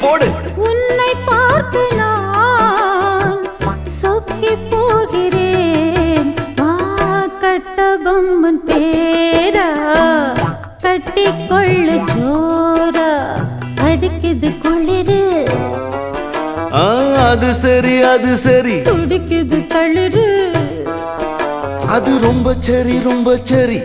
போடு. உன்னை பார்த்து நான் சொக்கி போகிறேன். வா கட்டபொம்மன் பேரா. கட்டிக்கொள்ளு ஜோரா. அடிக்குது குளிரு. ஆ, அது சரி அது சரி. துடிக்குது தளிரு அது ரொம்ப சரி ரொம்ப சரி.